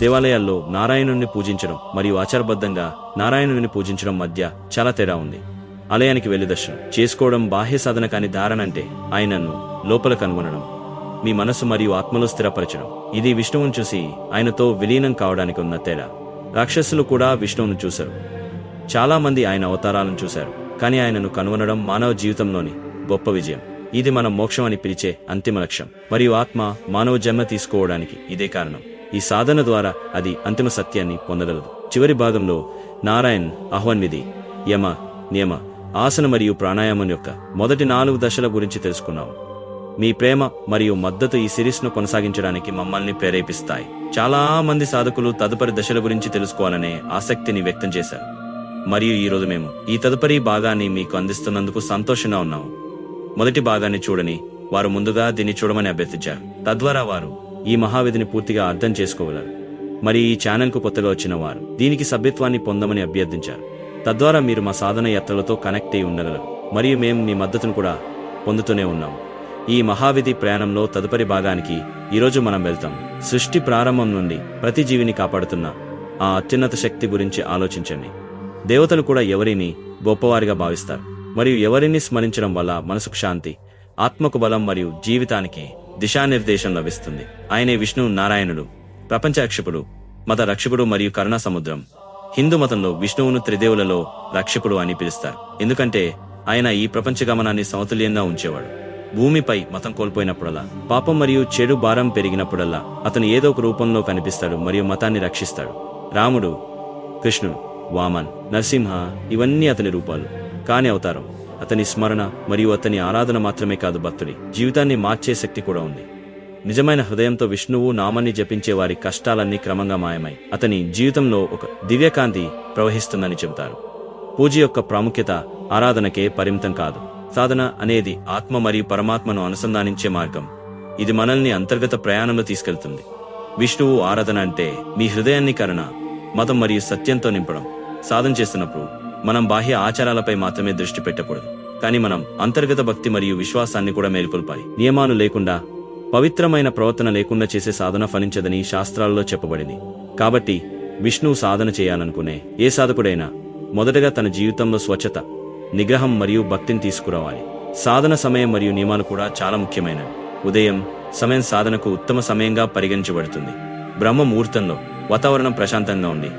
దేవాలయాల్లో నారాయణుణ్ణి పూజించడం మరియు ఆచారబద్ధంగా నారాయణుని పూజించడం మధ్య చాలా తేడా ఉంది. ఆలయానికి వెళ్ళి దర్శనం చేసుకోవడం బాహ్య సాధన కాని ధారణ అంటే ఆయనను లోపల కనుగొనడం మీ మనసు మరియు ఆత్మలో స్థిరపరచడం. ఇది విష్ణువును చూసి ఆయనతో విలీనం కావడానికి ఉన్న తేడా. రాక్షసులు కూడా విష్ణువును చూశారు. చాలా మంది ఆయన అవతారాలను చూశారు కానీ ఆయనను కనుగొనడం మానవ జీవితంలోని గొప్ప విజయం. ఇది మన మోక్షం అని పిలిచే అంతిమ లక్ష్యం. మరియు ఆత్మ మానవ జన్మ తీసుకోవడానికి ఇదే కారణం. ఈ సాధన ద్వారా అది అంతిమ సత్యాన్ని పొందగలదు. చివరి భాగంలో నారాయణ్ ఆహ్వాన్విధి యమ నియమ ఆసన మరియు ప్రాణాయామం యొక్క మొదటి నాలుగు దశల గురించి తెలుసుకున్నాం. మీ ప్రేమ మరియు మద్దతు ఈ సిరీస్ను కొనసాగించడానికి మమ్మల్ని ప్రేరేపిస్తాయి. చాలా మంది సాధకులు తదుపరి దశల గురించి తెలుసుకోవాలనే ఆసక్తిని వ్యక్తం చేశారు. మరియు ఈ రోజు మేము ఈ తదుపరి భాగాన్ని మీకు అందిస్తున్నందుకు సంతోషంగా ఉన్నాము. మొదటి భాగాన్ని చూడని వారు ముందుగా దీన్ని చూడమని అభ్యర్థించారు. తద్వారా వారు ఈ మహావిధిని పూర్తిగా అర్థం చేసుకోగలరు. మరి ఈ ఛానల్కు కొత్తగా వచ్చిన వారు దీనికి సభ్యత్వాన్ని పొందమని అభ్యర్థించారు. తద్వారా మీరు మా సాధన యాత్రలతో కనెక్ట్ అయి ఉండగలరు. మరియు మేము మీ మద్దతును కూడా పొందుతూనే ఉన్నాం. ఈ మహావిధి ప్రయాణంలో తదుపరి భాగానికి ఈరోజు మనం వెళ్తాం. సృష్టి ప్రారంభం నుండి ప్రతి జీవిని కాపాడుతున్న ఆ అత్యున్నత శక్తి గురించి ఆలోచించండి. దేవతలు కూడా ఎవరిని గొప్పవారిగా భావిస్తారు. మరియు ఎవరిని స్మరించడం వల్ల మనసుకు శాంతి ఆత్మకు బలం మరియు జీవితానికి దిశానిర్దేశం లభిస్తుంది. ఆయనే విష్ణు నారాయణుడు ప్రపంచ రక్షకుడు మత రక్షకుడు మరియు కరుణా సముద్రం హిందూ మతంలో విష్ణువును త్రిదేవులలో రక్షకుడు అని పిలుస్తారు. ఎందుకంటే ఆయన ఈ ప్రపంచ గమనాన్ని సమతుల్యంగా ఉంచేవాడు. భూమిపై మతం కోల్పోయినప్పుడల్లా పాపం మరియు చెడు భారం పెరిగినప్పుడల్లా అతను ఏదో ఒక రూపంలో కనిపిస్తాడు మరియు మతాన్ని రక్షిస్తాడు. రాముడు కృష్ణుడు వామన్ నరసింహ ఇవన్నీ అతని రూపాలు. కాని అవతారం. అతని స్మరణ మరియు అతని ఆరాధన మాత్రమే కాదు భక్తుడి. జీవితాన్ని మార్చే శక్తి కూడా ఉంది. నిజమైన హృదయంతో విష్ణువు నామాన్ని జపించే వారి కష్టాలన్నీ క్రమంగా మాయమై అతని జీవితంలో ఒక దివ్యకాంతి ప్రవహిస్తుందని చెబుతారు. పూజ యొక్క ప్రాముఖ్యత ఆరాధనకే పరిమితం కాదు. సాధన అనేది ఆత్మ మరియు పరమాత్మను అనుసంధానించే మార్గం. ఇది మనల్ని అంతర్గత ప్రయాణంలో తీసుకెళ్తుంది. విష్ణువు ఆరాధన అంటే మీ హృదయాన్ని కరుణ మతం మరియు సత్యంతో నింపడం. సాధన చేస్తున్నప్పుడు మనం బాహ్య ఆచారాలపై మాత్రమే దృష్టి పెట్టకూడదు. కానీ మనం అంతర్గత భక్తి మరియు విశ్వాసాన్ని కూడా మేల్కొల్పాలి. నియమాలు లేకుండా పవిత్రమైన ప్రవర్తన లేకుండా చేసే సాధన ఫలించదని శాస్త్రాల్లో చెప్పబడింది. కాబట్టి విష్ణువు సాధన చేయాలనుకునే ఏ సాధకుడైనా మొదటగా తన జీవితంలో స్వచ్ఛత నిగ్రహం మరియు భక్తిని తీసుకురావాలి. సాధన సమయం మరియు నియమాలు కూడా చాలా ముఖ్యమైనవి. ఉదయం సమయం సాధనకు ఉత్తమ సమయంగా పరిగణించబడుతుంది. బ్రహ్మ ముహూర్తంలో వాతావరణం ప్రశాంతంగా ఉంది.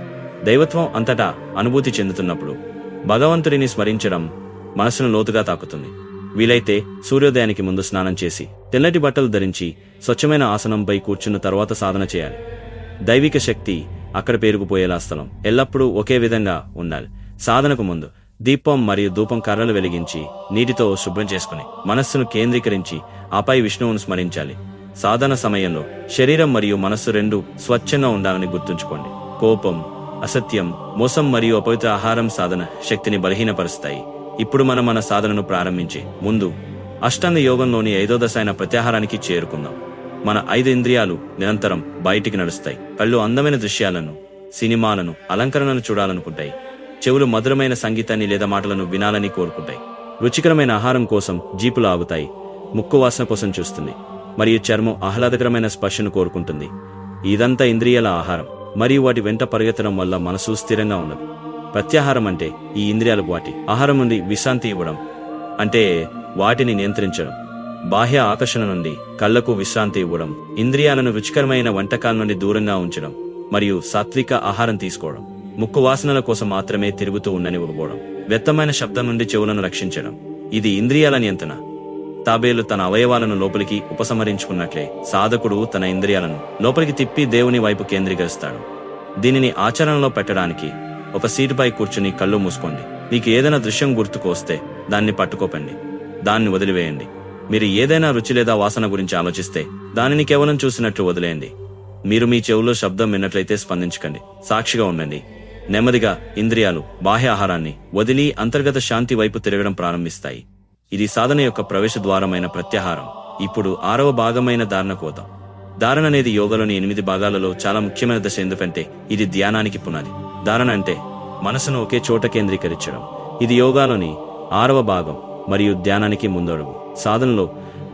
దైవత్వం అంతటా అనుభూతి చెందుతున్నప్పుడు భగవంతుడిని స్మరించడం మనసును లోతుగా తాకుతుంది. వీలైతే సూర్యోదయానికి ముందు స్నానం చేసి తెల్లటి బట్టలు ధరించి స్వచ్ఛమైన ఆసనంపై కూర్చున్న తర్వాత సాధన చేయాలి. దైవిక శక్తి అక్కడ పేరుకుపోయేలా స్థలం ఎల్లప్పుడూ ఒకే విధంగా ఉండాలి. సాధనకు ముందు దీపం మరియు ధూపం కర్రలు వెలిగించి నీటితో శుభ్రం చేసుకుని మనస్సును కేంద్రీకరించి ఆపై విష్ణువును స్మరించాలి. సాధన సమయంలో శరీరం మరియు మనస్సు రెండు స్వచ్ఛంగా ఉండాలని గుర్తుంచుకోండి. కోపం అసత్యం మోసం మరియు అపవిత్ర ఆహారం సాధన శక్తిని బలహీనపరుస్తాయి. ఇప్పుడు మనం మన సాధనను ప్రారంభించే ముందు అష్టాంగ యోగంలోని ఐదో దశ అయిన ప్రత్యాహారానికి చేరుకుందాం. మన ఐదు ఇంద్రియాలు నిరంతరం బయటికి నడుస్తాయి. కళ్ళు అందమైన దృశ్యాలను సినిమాలను అలంకరణను చూడాలనుకుంటాయి. చెవులు మధురమైన సంగీతాన్ని లేదా మాటలను వినాలని కోరుకుంటాయి. రుచికరమైన ఆహారం కోసం జీపులు ఆగుతాయి. ముక్కు వాసన కోసం చూస్తుంది. మరియు చర్మం ఆహ్లాదకరమైన స్పర్శను కోరుకుంటుంది. ఇదంతా ఇంద్రియాల ఆహారం. మరియు వాటి వెంట పరిగెత్తడం వల్ల మనసు స్థిరంగా ఉన్నది. ప్రత్యాహారం అంటే ఈ ఇంద్రియాలకు వాటి ఆహారం నుండి విశ్రాంతి ఇవ్వడం అంటే వాటిని నియంత్రించడం. బాహ్య ఆకర్షణ నుండి కళ్ళకు విశ్రాంతి ఇవ్వడం ఇంద్రియాలను రుచికరమైన వంటకాల నుండి దూరంగా ఉంచడం మరియు సాత్విక ఆహారం తీసుకోవడం. ముక్కు వాసనల కోసం మాత్రమే తిరుగుతూ ఉండనివ్వకపోవడం. వ్యర్థమైన శబ్దం నుండి చెవులను రక్షించడం. ఇది ఇంద్రియాల నియంత్రణ. తాబేలు తన అవయవాలను లోపలికి ఉపసంహరించుకున్నట్లే సాధకుడు తన ఇంద్రియాలను లోపలికి తిప్పి దేవుని వైపు కేంద్రీకరిస్తాడు. దీనిని ఆచరణలో పెట్టడానికి ఒక సీటుపై కూర్చుని కళ్ళు మూసుకోండి. మీకు ఏదైనా దృశ్యం గుర్తుకు వస్తే దాన్ని పట్టుకోపండి. దాన్ని వదిలివేయండి. మీరు ఏదైనా రుచి లేదా వాసన గురించి ఆలోచిస్తే దానిని కేవలం చూసినట్లు వదిలేయండి. మీరు మీ చెవులో శబ్దం విన్నట్లయితే స్పందించకండి. సాక్షిగా ఉండండి. నెమ్మదిగా ఇంద్రియాలు బాహ్య ఆహారాన్ని వదిలి అంతర్గత శాంతి వైపు తిరగడం ప్రారంభిస్తాయి. ఇది సాధన యొక్క ప్రవేశ ద్వారమైన ప్రత్యాహారం. ఇప్పుడు ఆరవ భాగమైన ధారణ కోత. ధారణ అనేది యోగలోని ఎనిమిది భాగాలలో చాలా ముఖ్యమైన దశ ఎందుకంటే ఇది ధ్యానానికి పునాది. ధారణ అంటే మనసును ఒకే చోట కేంద్రీకరించడం. ఇది యోగాలోని ఆరవ భాగం మరియు ధ్యానానికి ముందడుగు. సాధనలో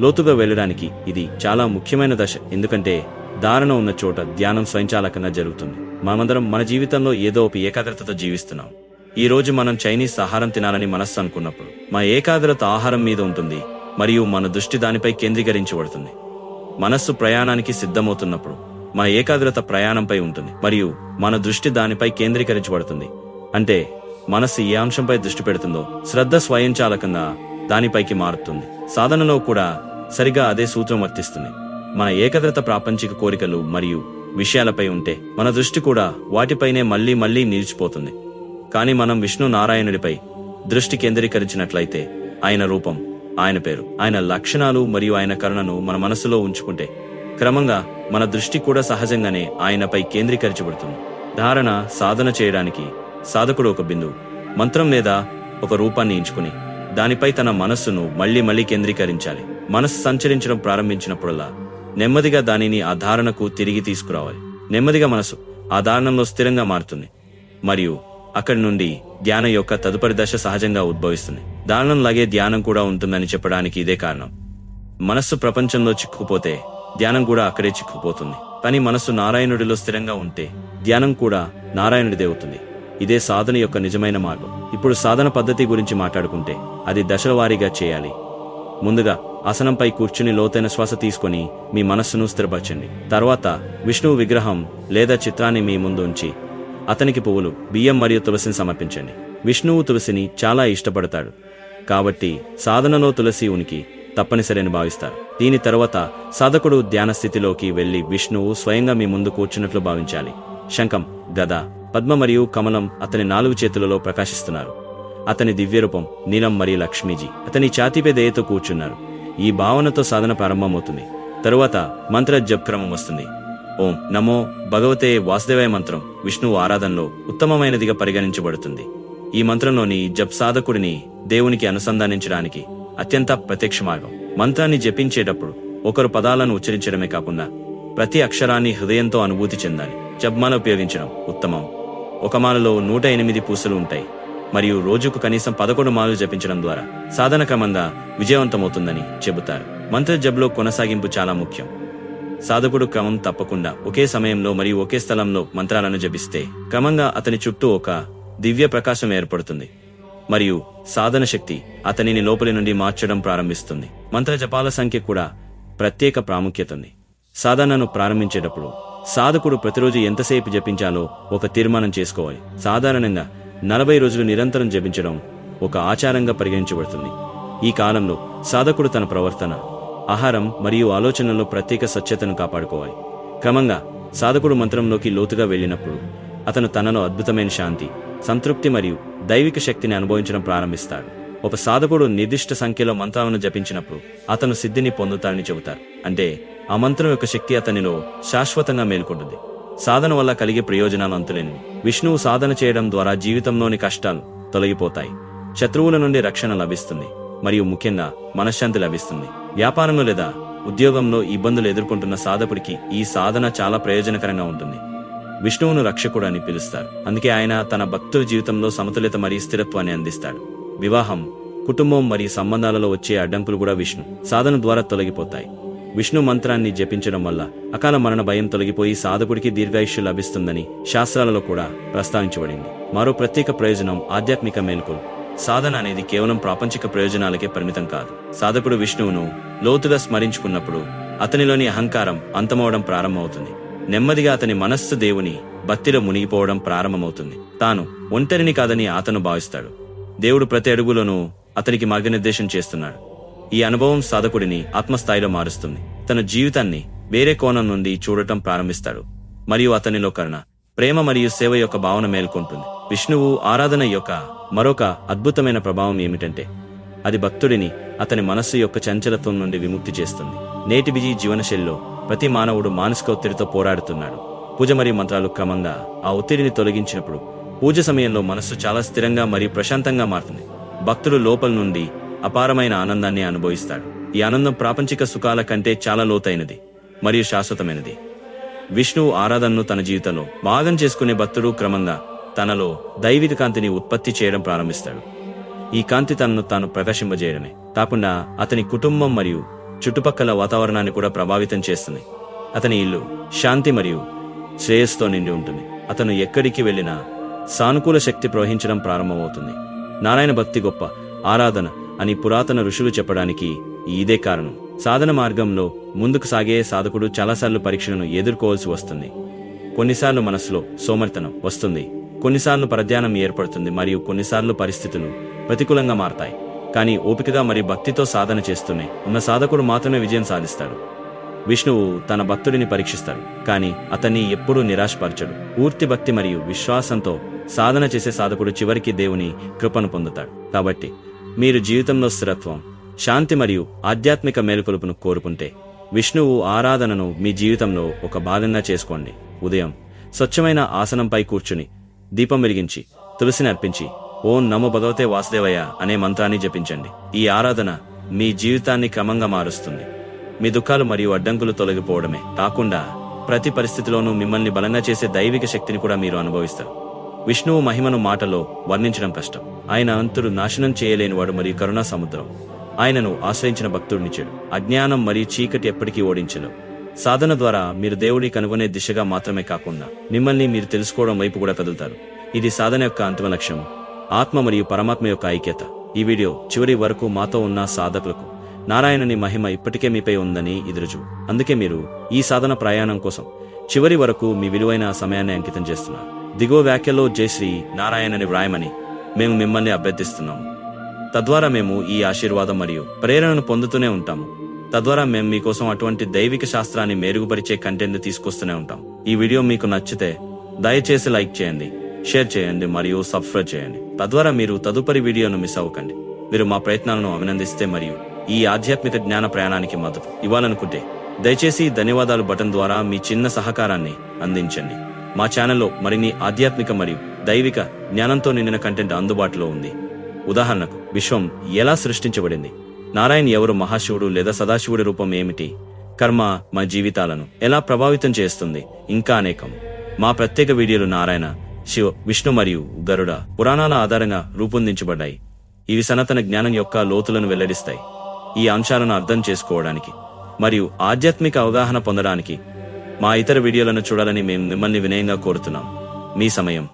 లోతుగా వెళ్ళడానికి ఇది చాలా ముఖ్యమైన దశ ఎందుకంటే ధారణ ఉన్న చోట ధ్యానం స్వయంచాలకంగా జరుగుతుంది. మనమందరం మన జీవితంలో ఏదో ఒక ఏకాగ్రతతో జీవిస్తున్నాం. ఈ రోజు మనం చైనీస్ ఆహారం తినాలని మనస్సు అనుకున్నప్పుడు మా ఏకాగ్రత ఆహారం మీద ఉంటుంది మరియు మన దృష్టి దానిపై కేంద్రీకరించబడుతుంది. మనస్సు ప్రయాణానికి సిద్ధమవుతున్నప్పుడు మా ఏకాగ్రత ప్రయాణంపై ఉంటుంది మరియు మన దృష్టి దానిపై కేంద్రీకరించబడుతుంది. అంటే మనస్సు ఏ అంశంపై దృష్టి పెడుతుందో శ్రద్ధ స్వయంచాలకంగా దానిపైకి మారుతుంది. సాధనలో కూడా సరిగా అదే సూత్రం వర్తిస్తుంది. మన ఏకాగ్రత ప్రాపంచిక కోరికలు మరియు విషయాలపై ఉంటే మన దృష్టి కూడా వాటిపైనే మళ్ళీ మళ్ళీ నిలిచిపోతుంది. కానీ మనం విష్ణు నారాయణుడిపై దృష్టి కేంద్రీకరించినట్లయితే ఆయన రూపం ఆయన పేరు ఆయన లక్షణాలు మరియు ఆయన కరుణను మన మనసులో ఉంచుకుంటే క్రమంగా మన దృష్టి కూడా సహజంగానే ఆయనపై కేంద్రీకరించబడుతుంది. ధారణ సాధన చేయడానికి సాధకుడు ఒక బిందువు మంత్రం లేదా ఒక రూపాన్ని ఎంచుకుని దానిపై తన మనస్సును మళ్ళీ మళ్ళీ కేంద్రీకరించాలి. మనస్సు సంచరించడం ప్రారంభించినప్పుడల్లా నెమ్మదిగా దానిని ఆ ధారణకు తిరిగి తీసుకురావాలి. నెమ్మదిగా మనసు ఆ ధారణంలో స్థిరంగా మారుతుంది. మరియు అక్కడి నుండి ధ్యానం యొక్క తదుపరి దశ సహజంగా ఉద్భవిస్తుంది. దానంలాగే ధ్యానం కూడా ఉంటుందని చెప్పడానికి ఇదే కారణం. మనస్సు ప్రపంచంలో చిక్కుకుపోతే ధ్యానం కూడా అక్కడే చిక్కుకుపోతుంది. కానీ మనస్సు నారాయణుడిలో స్థిరంగా ఉంటే ధ్యానం కూడా నారాయణుడిదే అవుతుంది. ఇదే సాధన యొక్క నిజమైన మార్గం. ఇప్పుడు సాధన పద్ధతి గురించి మాట్లాడుకుంటే అది దశల వారీగా చేయాలి. ముందుగా ఆసనంపై కూర్చుని లోతైన శ్వాస తీసుకొని మీ మనస్సును స్థిరపరచండి. తర్వాత విష్ణువు విగ్రహం లేదా చిత్రాన్ని మీ ముందు ఉంచి అతనికి పువ్వులు బియ్యం మరియు తులసిని సమర్పించండి. విష్ణువు తులసిని చాలా ఇష్టపడతాడు. కాబట్టి సాధనలో తులసి ఉనికి తప్పనిసరి అని భావిస్తారు. దీని తర్వాత సాధకుడు ధ్యాన స్థితిలోకి వెళ్ళి విష్ణువు స్వయంగా మీ ముందు కూర్చున్నట్లు భావించాలి. శంఖం గద పద్మ మరియు కమలం అతని నాలుగు చేతులలో ప్రకాశిస్తున్నారు. అతని దివ్యరూపం నీలం మరియు లక్ష్మీజీ. అతని ఛాతిపై దయతో కూర్చున్నారు. ఈ భావనతో సాధన ప్రారంభమవుతుంది. తరువాత మంత్ర జప్ క్రమం వస్తుంది. ఓం నమో భగవతే వాసుదేవాయ మంత్రం. విష్ణువు ఆరాధనలో ఉత్తమమైనదిగా పరిగణించబడుతుంది. ఈ మంత్రంలోని జప్ సాధకుడిని దేవునికి అనుసంధానించడానికి అత్యంత ప్రత్యక్ష మార్గం. మంత్రాన్ని జపించేటప్పుడు ఒకరు పదాలను ఉచ్చరించడమే కాకుండా ప్రతి అక్షరాన్ని హృదయంతో అనుభూతి చెందాలి. జబ్మాల ఉపయోగించడం ఉత్తమం. ఒక మాలలో నూట ఎనిమిది పూసలు ఉంటాయి. మరియు రోజుకు కనీసం పదకొండు మాలలు జపించడం ద్వారా సాధన క్రమంగా విజయవంతమవుతుందని చెబుతారు. మంత్ర జబ్లో కొనసాగింపు చాలా ముఖ్యం. సాధకుడు క్రమం తప్పకుండా ఒకే సమయంలో మరియు ఒకే స్థలంలో మంత్రాలను జపిస్తే క్రమంగా అతని చుట్టూ ఒక దివ్య ప్రకాశం ఏర్పడుతుంది. మరియు సాధన శక్తి అతనిని లోపలి నుండి మార్చడం ప్రారంభిస్తుంది. మంత్ర జపాల సంఖ్య కూడా ప్రత్యేక ప్రాముఖ్యత ఉంది సాధనను ప్రారంభించేటప్పుడు సాధకుడు ప్రతిరోజు ఎంతసేపు జపించాలో ఒక తీర్మానం చేసుకోవాలి. సాధారణంగా నలభై రోజులు నిరంతరం జపించడం ఒక ఆచారంగా పరిగణించబడుతుంది. ఈ కాలంలో సాధకుడు తన ప్రవర్తన ఆహారం మరియు ఆలోచనలో ప్రత్యేక స్వచ్ఛతను కాపాడుకోవాలి. క్రమంగా సాధకుడు మంత్రంలోకి లోతుగా వెళ్ళినప్పుడు అతను తనలో అద్భుతమైన శాంతి సంతృప్తి మరియు దైవిక శక్తిని అనుభవించడం ప్రారంభిస్తాడు. ఒక సాధకుడు నిర్దిష్ట సంఖ్యలో మంత్రాలను జపించినప్పుడు అతను సిద్ధిని పొందుతాడని చెబుతారు. అంటే ఆ మంత్రం యొక్క శక్తి అతనిలో శాశ్వతంగా మేల్కొంటుంది. సాధన వల్ల కలిగే ప్రయోజనాలు అంతులేని విష్ణువు సాధన చేయడం ద్వారా జీవితంలోని కష్టాలు తొలగిపోతాయి. శత్రువుల నుండి రక్షణ లభిస్తుంది. మరియు ముఖ్యంగా మనశ్శాంతి లభిస్తుంది. వ్యాపారంలో లేదా ఉద్యోగంలో ఇబ్బందులు ఎదుర్కొంటున్న సాధకుడికి ఈ సాధన చాలా ప్రయోజనకరంగా ఉంటుంది. విష్ణువును రక్షకుడు అని పిలుస్తారు. అందుకే ఆయన తన భక్తుల జీవితంలో సమతుల్యత మరియు స్థిరత్వాన్ని అందిస్తాడు. వివాహం కుటుంబం మరియు సంబంధాలలో వచ్చే అడ్డంకులు కూడా విష్ణు సాధన ద్వారా తొలగిపోతాయి. విష్ణు మంత్రాన్ని జపించడం వల్ల అకాల మరణ భయం తొలగిపోయి సాధకుడికి దీర్ఘాయుష్యు లభిస్తుందని శాస్త్రాలలో కూడా ప్రస్తావించబడింది. మరో ప్రత్యేక ప్రయోజనం ఆధ్యాత్మిక మేల్కొలు. సాధన అనేది కేవలం ప్రాపంచిక ప్రయోజనాలకే పరిమితం కాదు. సాధకుడు విష్ణువును లోతుగా స్మరించుకున్నప్పుడు అతనిలోని అహంకారం అంతమవడం ప్రారంభమవుతుంది. నెమ్మదిగా అతని మనస్సు దేవుని భక్తిలో మునిగిపోవడం ప్రారంభమవుతుంది. తాను ఒంటరిని కాదని అతను భావిస్తాడు. దేవుడు ప్రతి అడుగులోనూ అతనికి మార్గనిర్దేశం చేస్తున్నాడు. ఈ అనుభవం సాధకుడిని ఆత్మస్థాయిలో మారుస్తుంది. తన జీవితాన్ని వేరే కోణం నుండి చూడటం ప్రారంభిస్తాడు. మరియు అతనిలో కరుణ ప్రేమ మరియు సేవ యొక్క భావన మేల్కొంటుంది. విష్ణువు ఆరాధన యొక్క మరొక అద్భుతమైన ప్రభావం ఏమిటంటే అది భక్తుడిని అతని మనస్సు యొక్క చంచలత్వం నుండి విముక్తి చేస్తుంది. నేటి బిజీ జీవనశైలిలో ప్రతి మానవుడు మానసిక ఒత్తిడితో పోరాడుతున్నాడు. పూజ మరియు మంత్రాలు క్రమంగా ఆ ఒత్తిడిని తొలగించినప్పుడు పూజ సమయంలో మనస్సు చాలా స్థిరంగా మరియు ప్రశాంతంగా మారుతుంది. భక్తుడు లోపల నుండి అపారమైన ఆనందాన్ని అనుభవిస్తాడు. ఈ ఆనందం ప్రాపంచిక సుఖాల కంటే చాలా లోతైనది మరియు శాశ్వతమైనది. విష్ణువు ఆరాధనను తన జీవితంలో భాగం చేసుకునే భక్తుడు క్రమంగా తనలో దైవిక కాంతిని ఉత్పత్తి చేయడం ప్రారంభిస్తాడు. ఈ కాంతి తనను తాను ప్రకాశింపజేయడమే. కాకుండా అతని కుటుంబం మరియు చుట్టుపక్కల వాతావరణాన్ని కూడా ప్రభావితం చేస్తుంది. అతని ఇల్లు శాంతి మరియు శ్రేయస్సుతో నిండి ఉంటుంది. అతను ఎక్కడికి వెళ్ళినా సానుకూల శక్తి ప్రవహించడం ప్రారంభమవుతుంది. నారాయణ భక్తి గొప్ప ఆరాధన అని పురాతన ఋషులు చెప్పడానికి ఇదే కారణం. సాధన మార్గంలో ముందుకు సాగే సాధకుడు చాలాసార్లు పరీక్షలను ఎదుర్కోవాల్సి వస్తుంది. కొన్నిసార్లు మనసులో సోమర్తనం వస్తుంది. కొన్నిసార్లు పరధ్యానం ఏర్పడుతుంది మరియు కొన్నిసార్లు పరిస్థితులు ప్రతికూలంగా మారతాయి. కానీ ఓపికగా మరియు భక్తితో సాధన చేస్తూనే ఉన్న సాధకుడు మాత్రమే విజయం సాధిస్తాడు. విష్ణువు తన భక్తుడిని పరీక్షిస్తాడు. కానీ అతన్ని ఎప్పుడూ నిరాశపరచడు. పూర్తి భక్తి మరియు విశ్వాసంతో సాధన చేసే సాధకుడు చివరికి దేవుని కృపను పొందుతాడు. కాబట్టి మీరు జీవితంలో స్థిరత్వం శాంతి మరియు ఆధ్యాత్మిక మేలుకొలుపును కోరుకుంటే విష్ణువు ఆరాధనను మీ జీవితంలో ఒక భాగంగా చేసుకోండి. ఉదయం స్వచ్ఛమైన ఆసనంపై కూర్చుని దీపం వెలిగించి తులసిని అర్పించి ఓం నమో భగవతే వాసుదేవయ్య అనే మంత్రాన్ని జపించండి. ఈ ఆరాధన మీ జీవితాన్ని క్రమంగా మారుస్తుంది. మీ దుఃఖాలు మరియు అడ్డంకులు తొలగిపోవడమే కాకుండా ప్రతి పరిస్థితిలోనూ మిమ్మల్ని బలంగా చేసే దైవిక శక్తిని కూడా మీరు అనుభవిస్తారు. విష్ణువు మహిమను మాటలో వర్ణించడం కష్టం. ఆయన అంతుడు నాశనం చేయలేనివాడు మరియు కరుణా సముద్రం ఆయనను ఆశ్రయించిన భక్తుడినిచ్చాడు అజ్ఞానం మరియు చీకటి ఎప్పటికీ ఓడించను. సాధన ద్వారా మీరు దేవుడి కనుగొనే దిశగా మాత్రమే కాకుండా మిమ్మల్ని మీరు తెలుసుకోవడం వైపు కూడా కదులుతారు. ఇది సాధన యొక్క అంతిమ లక్ష్యం. ఆత్మ మరియు పరమాత్మ యొక్క ఐక్యత. ఈ వీడియో చివరి వరకు మాతో ఉన్న సాధకులకు నారాయణని మహిమ ఇప్పటికే మీపై ఉందని ఎదురుచు. అందుకే మీరు ఈ సాధన ప్రయాణం కోసం చివరి వరకు మీ విలువైన సమయాన్ని అంకితం చేస్తున్నారు. దిగువ వ్యాఖ్యలో జయశ్రీ నారాయణని వ్రాయమని మేము మిమ్మల్ని అభ్యర్థిస్తున్నాము. తద్వారా మేము ఈ ఆశీర్వాదం మరియు ప్రేరణను పొందుతూనే ఉంటాము. తద్వారా మేము మీకోసం అటువంటి దైవిక శాస్త్రాన్ని మెరుగుపరిచే కంటెంట్ తీసుకొస్తూనే ఉంటాం. ఈ వీడియో మీకు నచ్చితే దయచేసి లైక్ చేయండి షేర్ చేయండి మరియు సబ్స్క్రైబ్ చేయండి. తద్వారా మీరు తదుపరి వీడియోను మిస్ అవ్వకండి. మీరు మా ప్రయత్నాలను అభినందిస్తే మరియు ఈ ఆధ్యాత్మిక జ్ఞాన ప్రయాణానికి మద్దతు ఇవ్వాలనుకుంటే దయచేసి ధన్యవాదాలు బటన్ ద్వారా మీ చిన్న సహకారాన్ని అందించండి. మా ఛానల్లో మరిన్ని ఆధ్యాత్మిక మరియు దైవిక జ్ఞానంతో నిండిన కంటెంట్ అందుబాటులో ఉంది. ఉదాహరణకు విశ్వం ఎలా సృష్టించబడింది? నారాయణ్ ఎవరు మహాశివుడు లేదా సదాశివుడి రూపం ఏమిటి? కర్మ మా జీవితాలను ఎలా ప్రభావితం చేస్తుంది? ఇంకా అనేకం. మా ప్రత్యేక వీడియోలు నారాయణ శివ విష్ణు మరియు గరుడ పురాణాల ఆధారంగా రూపొందించబడ్డాయి. ఇవి సనాతన జ్ఞానం యొక్క లోతులను వెల్లడిస్తాయి. ఈ అంశాలను అర్థం చేసుకోవడానికి మరియు ఆధ్యాత్మిక అవగాహన పొందడానికి మా ఇతర వీడియోలను చూడాలని మేము మిమ్మల్ని వినయంగా కోరుతున్నాం. మీ సమయం.